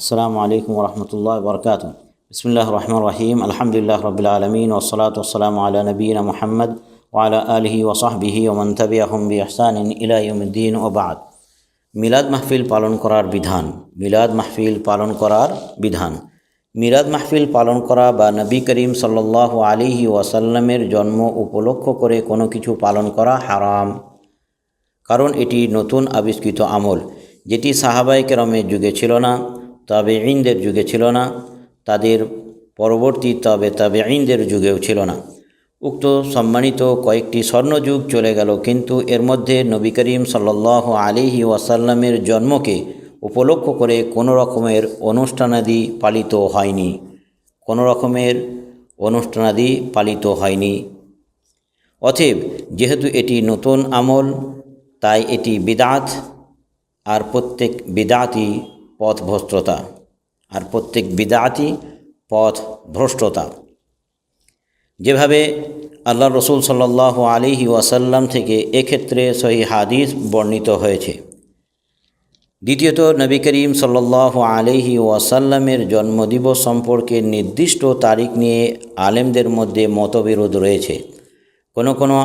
আসসালামু আলাইকুম রহমতুল্লাহ বরকাত বিসমুল্লাহ রহমান রহিম। আলহামদুলিল্লাহ রবিল আলমিন। ওসলাত ওসালাম আলা নবীন মোহাম্মদ ওয়ালা আলহি ওসাহবিহি ওমন তবিআহম বি আহসানিন ইলাইমুদ্দিন ও মিলাদ মাহফিল পালন করার বিধান। মিলাদ মাহফিল পালন করার বিধান। মিলাদ মাহফিল পালন করা বা নবী করিম সাল্লাহ আলিহি ওয়াসাল্লামের জন্ম উপলক্ষ করে কোনো কিছু পালন করা হারাম। কারণ এটি নতুন আবিষ্কৃত আমল, যেটি সাহাবাই কেরমের যুগে ছিল না। তবে ইনদের যুগে ছিল না, তাদের পরবর্তী তবে তবে ইনদের যুগেও ছিল না। উক্ত সম্মানিত কয়েকটি স্বর্ণযুগ চলে গেল, কিন্তু এর মধ্যে নবী করিম সাল্লাহ আলিহি ওয়াসাল্লামের জন্মকে উপলক্ষ করে কোনো রকমের অনুষ্ঠানাদি পালিত হয়নি। কোনো রকমের অনুষ্ঠানাদি পালিত হয়নি। অতএব যেহেতু এটি নতুন আমল, তাই এটি বিদাত, আর প্রত্যেক বিদাতই পথভ্রষ্টতা আর প্রত্যেক বিদাতি পথ ভ্রষ্টতা যেভাবে আল্লাহ রসুল সাল্লাহ আলিহি ওয়াসাল্লাম থেকে এক্ষেত্রে সহি হাদিস বর্ণিত হয়েছে। দ্বিতীয়ত, নবী করিম সাল্লাহ আলিহি ওয়াসাল্লামের জন্মদিবস সম্পর্কে নির্দিষ্ট তারিখ নিয়ে আলেমদের মধ্যে মতবিরোধ রয়েছে। কোনো কোনো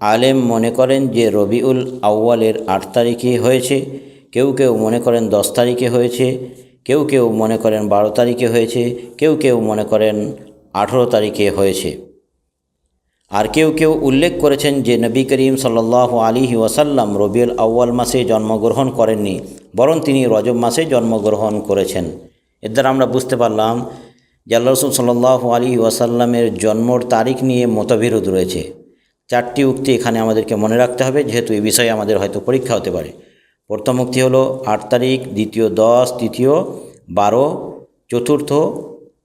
আলেম মনে করেন যে রবিউল আউ্য়ালের আট তারিখে হয়েছে। কেউ কেউ মনে করেন দশ তারিখে হয়েছে, কেউ কেউ মনে করেন বারো তারিখে হয়েছে, কেউ কেউ মনে করেন আঠেরো তারিখে হয়েছে। আর কেউ কেউ উল্লেখ করেছেন যে নবী করিম সাল্লাহ আলিহি ওয়াসাল্লাম রবিউল আউ্য়াল মাসে জন্মগ্রহণ করেননি, বরং তিনি রজব মাসে জন্মগ্রহণ করেছেন। এর দ্বারা আমরা বুঝতে পারলাম যে আল্লাহ রসুল সাল্লাহ আলী ওয়াসাল্লামের জন্মর তারিখ নিয়ে মতবিরোধ রয়েছে। চারটি উক্তি এখানে আমাদেরকে মনে রাখতে হবে, যেহেতু এই বিষয়ে আমাদের হয়তো পরীক্ষা হতে পারে। প্রথম উক্তি হলো আট তারিখ, দ্বিতীয় দশ, তৃতীয় বারো, চতুর্থ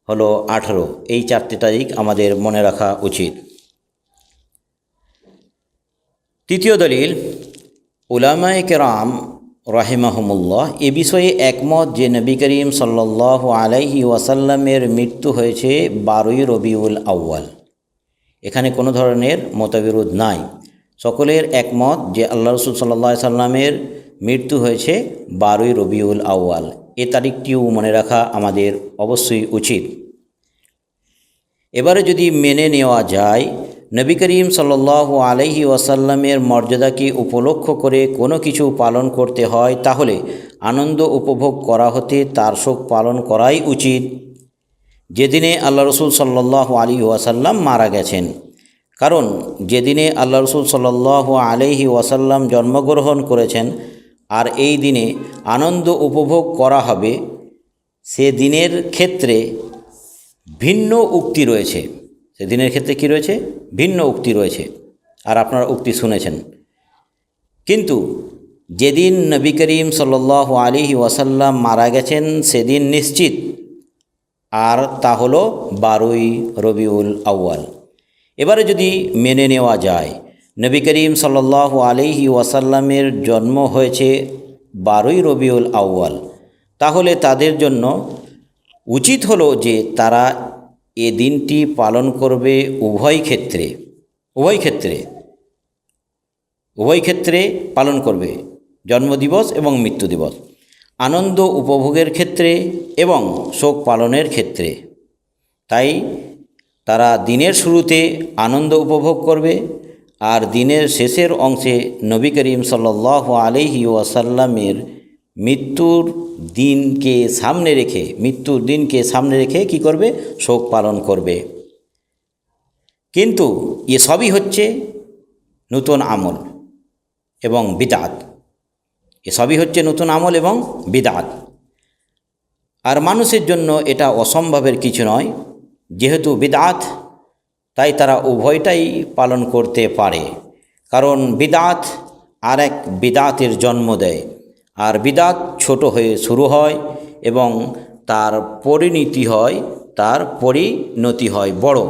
হলো আঠেরো। এই চারটি তারিখ আমাদের মনে রাখা উচিত। তৃতীয় দলিল, উলামায় কেরাম রাহেমাহমুল্লাহ এ বিষয়ে একমত যে নবী করিম সাল্লাহ আলাইহি ওয়াসাল্লামের মৃত্যু হয়েছে বারোই রবিউল আউ্য়াল। এখানে কোনো ধরনের মতবিরোধ নাই। সকলের একমত যে আল্লাহ রসুল সাল্লাহ সাল্লামের মৃত্যু হয়েছে বারোই রবিউল আউ্য়াল। এ তারিখটিও মনে রাখা আমাদের অবশ্যই উচিত। এবারে যদি মেনে নেওয়া যায়, নবী করিম সাল্লাহ আলহি ওয়াসাল্লামের মর্যাদাকে উপলক্ষ করে কোনো কিছু পালন করতে হয়, তাহলে আনন্দ উপভোগ করা হতে তার শোক পালন করাই উচিত। যেদিনে আল্লাহ রসুল সাল্লাহ আলী ওয়াসাল্লাম মারা গেছেন, কারণ যেদিনে আল্লাহ রসুল সাল্লাহ আলহি ওয়াসাল্লাম জন্মগ্রহণ করেছেন আর এই দিনে আনন্দ উপভোগ করা হবে, সে দিনের ক্ষেত্রে ভিন্ন উক্তি রয়েছে। সে দিনের ক্ষেত্রে কি রয়েছে? ভিন্ন উক্তি রয়েছে। আর আপনারা উক্তি শুনেছেন। কিন্তু যেদিন নবী করিম সাল আলী ওয়াসাল্লাম মারা গেছেন, সেদিন নিশ্চিত। আর তা হলো বারোই রবিউল আউ্য়াল। এবারে যদি মেনে নেওয়া যায় নবী করিম সাল্লাহ আলিহি ওয়াসাল্লামের জন্ম হয়েছে বারোই রবিউল আউ্য়াল। তাহলে তাদের জন্য উচিত হলো যে তারা এ দিনটি পালন করবে উভয় ক্ষেত্রে। উভয় ক্ষেত্রে। উভয় ক্ষেত্রে পালন করবে। জন্মদিবস এবং মৃত্যু দিবস। আনন্দ উপভোগের ক্ষেত্রে এবং শোক পালনের ক্ষেত্রে। তাই তারা দিনের শুরুতে আনন্দ উপভোগ করবে আর দিনের শেষের অংশে নবী করিম সাল্লাহ আলহি ওয়াসাল্লামের মৃত্যুর দিনকে সামনে রেখে, মৃত্যুর দিনকে সামনে রেখে কি করবে? শোক পালন করবে। কিন্তু এ সবই হচ্ছে নতুন আমল এবং বিদাত। এসবই হচ্ছে নতুন আমল এবং বিদাত। আর মানুষের জন্য এটা অসম্ভবের কিছু নয়। যেহেতু বিদাত তাই তারা উভয়টাই পালন করতে পারে। কারণ বিদাত আর এক বিদাতের জন্ম দেয়। আর বিদাত ছোট হয়ে শুরু হয় এবং তার পরিণতি হয়, তার পরিণতি হয় বড়।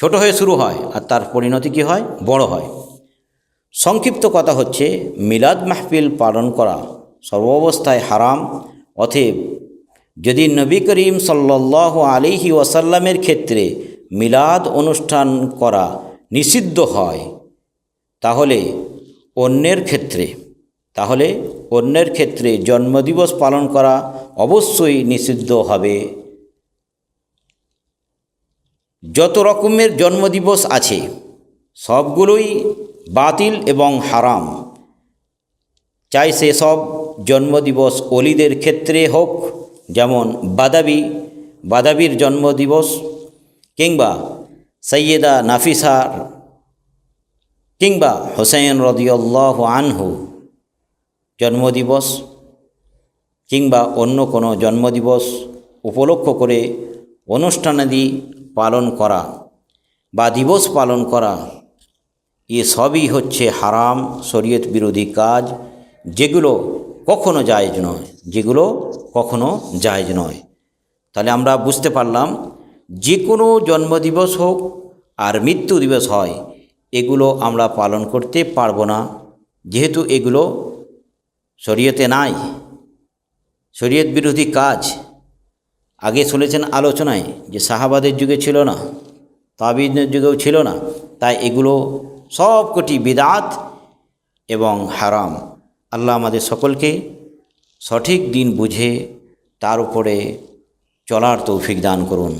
ছোট হয়ে শুরু হয় আর তার পরিণতি কী হয়? বড় হয়। সংক্ষিপ্ত কথা হচ্ছে, মিলাদ মাহফিল পালন করা সর্বাবস্থায় হারাম। অতএব যদি নবী করিম সাল্লাহ আলিহি ওয়াসাল্লামের ক্ষেত্রে মিলাদ অনুষ্ঠান করা নিষিদ্ধ হয়, তাহলে অন্যের ক্ষেত্রে, তাহলে অন্যের ক্ষেত্রে জন্মদিবস পালন করা অবশ্যই নিষিদ্ধ হবে। যত রকমের জন্মদিবস আছে, সবগুলোই বাতিল এবং হারাম। চাই সেসব জন্মদিবস অলিদের ক্ষেত্রে হোক, যেমন বাদাবি, বাদাবির জন্মদিবস কিংবা সৈয়দা নাফিসার কিংবা হোসেন রদিউল্লাহ আনহু জন্মদিবস, কিংবা অন্য কোনো জন্মদিবস উপলক্ষ করে অনুষ্ঠানাদি পালন করা বা দিবস পালন করা, এ সবই হচ্ছে হারাম, শরীয়ত বিরোধী কাজ, যেগুলো কখনো জায়জ নয়, যেগুলো কখনো জায়জ নয়। তাহলে আমরা বুঝতে পারলাম যে কোনো জন্মদিবস হোক আর মৃত্যু দিবস হয়, এগুলো আমরা পালন করতে পারব না। যেহেতু এগুলো শরীয়তে নাই, শরীয়ত বিরোধী কাজ। আগে শুনেছেন আলোচনায় যে সাহাবাদের যুগে ছিল না তাবিদের যুগেও ছিল না, তাই এগুলো সব কটি বিদাত এবং হারাম। আল্লাহ আমাদের সকলকে সঠিক দিন বুঝে তার উপরে চলার তৌফিক দান করুন।